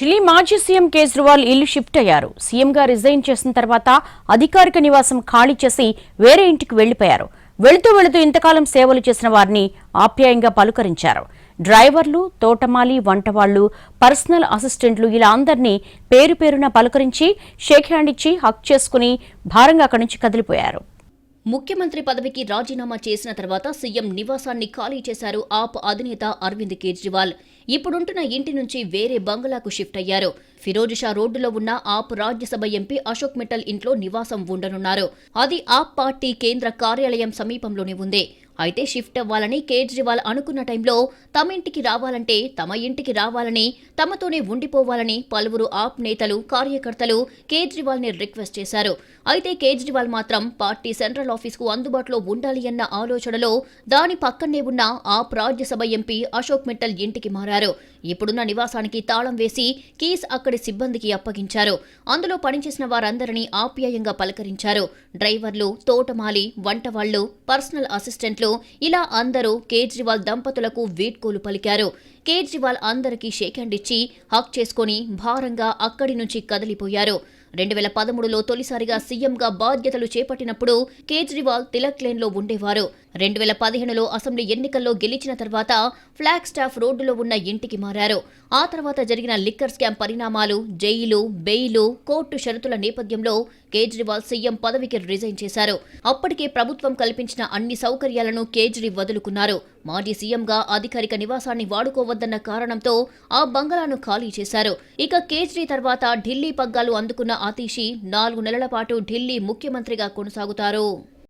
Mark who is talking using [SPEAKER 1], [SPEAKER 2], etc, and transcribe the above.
[SPEAKER 1] ఢిల్లీ మాజీ సీఎం కేజ్రీవాల్ ఇల్లు షిఫ్ట్ అయ్యారు. సీఎంగా రిజైన్ చేసిన తర్వాత అధికారిక నివాసం ఖాళీ చేసి వేరే ఇంటికి వెళ్ళిపోయారు వెళుతూ వెళుతూ ఇంతకాలం సేవలు చేసిన వారిని ఆప్యాయంగా పలుకరించారు. డ్రైవర్లు తోటమాలి వంటవాళ్ళు పర్సనల్ అసిస్టెంట్లు ఇలా అందరినీ పేరు పేరున పలుకరించి షేక్ హ్యాండ్ ఇచ్చి హక్ చేసుకుని భారంగా అక్కడి నుంచి కదిలిపోయారు.
[SPEAKER 2] ముఖ్యమంత్రి పదవికి రాజీనామా చేసిన తర్వాత సీఎం నివాసాన్ని ఖాళీ చేశారు ఆప్ అధినేత అరవింద్ కేజ్రీవాల్. ఇప్పుడుంటున్న ఇంటి నుంచి వేరే బంగ్లాకు షిఫ్ట్ అయ్యారు. ఫిరోజ్ షా రోడ్డులో ఉన్న ఆప్ రాజ్యసభ ఎంపీ అశోక్ మిట్టల్ ఇంట్లో నివాసం ఉండనున్నారు. అది ఆప్ పార్టీ కేంద్ర కార్యాలయం సమీపంలోనే ఉంది. అయితే షిఫ్ట్ అవ్వాలని కేజ్రీవాల్ అనుకున్న టైంలో తమ ఇంటికి రావాలంటే తమ ఇంటికి రావాలని తమతోనే ఉండిపోవాలని పలువురు ఆప్ నేతలు కార్యకర్తలు కేజ్రీవాల్ని రిక్వెస్ట్ చేశారు. అయితే కేజ్రీవాల్ మాత్రం పార్టీ సెంట్రల్ ఆఫీస్కు అందుబాటులో ఉండాలి అన్న ఆలోచనలో దాని పక్కనే ఉన్న ఆప్ రాజ్యసభ ఎంపీ అశోక్ మిట్టల్ ఇంటికి మారారు. ఇప్పుడున్న నివాసానికి తాళం వేసి కీస్ అక్కడ సిబ్బందికి అప్పగించారు. అందులో పనిచేసిన వారందరినీ ఆప్యాయంగా పలకరించారు. డ్రైవర్లు తోటమాలి వంటవాళ్ళు పర్సనల్ అసిస్టెంట్లు ఇలా అందరూ కేజ్రీవాల్ దంపతులకు వీడ్కోలు పలికారు. కేజ్రీవాల్ అందరికీ షేక్ హ్యాండ్ ఇచ్చి హక్ చేసుకుని భారంగా అక్కడి నుంచి కదిలిపోయారు. రెండు వేల పదమూడులో తొలిసారిగా సీఎంగా బాధ్యతలు చేపట్టినప్పుడు కేజ్రీవాల్ తిలక్ లేన్లో ఉండేవారు. రెండు వేల పదిహేనులో అసెంబ్లీ ఎన్నికల్లో గెలిచిన తర్వాత ఫ్లాగ్ స్టాఫ్ రోడ్డులో ఉన్న ఇంటికి మారారు. ఆ తర్వాత జరిగిన లిక్కర్ స్కామ్ పరిణామాలు జైలు బెయిలు కోర్టు షరతుల నేపథ్యంలో కేజ్రీవాల్ సీఎం పదవికి రిజైన్ చేశారు. అప్పటికే ప్రభుత్వం కల్పించిన అన్ని సౌకర్యాలను కేజ్రీ వదులుకున్నారు. మాజీ సీఎంగా అధికారిక నివాసాన్ని వాడుకోవద్దన్న కారణంతో ఆ బంగళాను ఖాళీ చేశారు. ఇక కేజ్రీ తర్వాత ఢిల్లీ పగ్గాలు అందుకున్న ఆతీషి నాలుగు నెలల పాటు ఢిల్లీ ముఖ్యమంత్రిగా కొనసాగుతారు.